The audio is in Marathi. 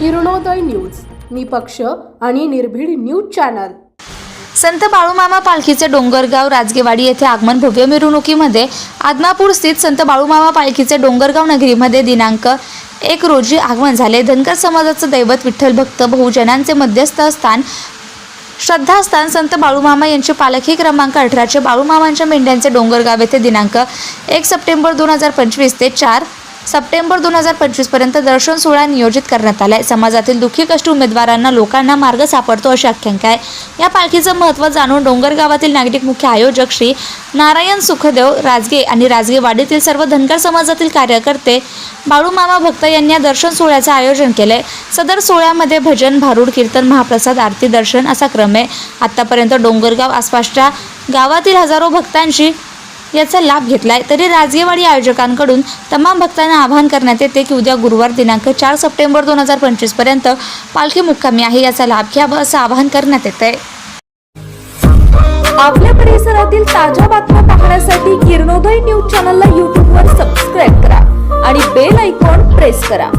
किरणोदय न्यूज निपक्ष आणि निर्भीड न्यूज चॅनल. संत बाळूमामा पालखीचे डोंगरगाव राजगेवाडी येथे आगमन भव्य मिरवणुकीमध्ये आदमापूर स्थित संत बाळूमामा पालखीचे डोंगरगाव नगरीमध्ये दिनांक एक रोजी आगमन झाले. धनगर समाजाचं दैवत विठ्ठल भक्त बहुजनांचे मध्यस्थ स्थान श्रद्धास्थान संत बाळूमामा यांचे पालखी क्रमांक अठराचे बाळूमामांच्या मेंढ्यांचे डोंगरगाव येथे दिनांक एक सप्टेंबर दोन हजार पंचवीस ते चार सप्टेंबर दोन हजार पंचवीसपर्यंत दर्शन सोहळा नियोजित करण्यात आलाय. समाजातील दुःखी कष्ट उमेदवारांना लोकांना मार्ग सापडतो अशी आख्यांका आहे. या पालखीचं महत्त्व जाणून डोंगरगावातील नागरिक मुख्य आयोजक श्री नारायण सुखदेव राजगे आणि राजगेवाडीतील सर्व धनगर समाजातील कार्यकर्ते बाळूमामा भक्त यांनी या दर्शन सोहळ्याचं आयोजन केलंय. सदर सोहळ्यामध्ये भजन भारूड कीर्तन महाप्रसाद आरती दर्शन असा क्रम आहे. आतापर्यंत डोंगरगाव आसपासच्या गावातील हजारो भक्तांशी याचा लाभ घेतलाय. तरी राजगेवाडी आयोजकांकडून तमाम भक्तांना आवाहन करण्यात येते की उद्या गुरुवार दिनांक चार सप्टेंबर दोन हजार पंचवीसपर्यंत पालखी मुक्कामी आहे याचा लाभ घ्यावा असं आवाहन करण्यात येत आहे आपल्या परिसरातील ताज्या बातम्या पाहण्यासाठी किरणोदय न्यूज चॅनलला यूट्यूबवर सबस्क्राईब करा आणि बेल आयकॉन प्रेस करा.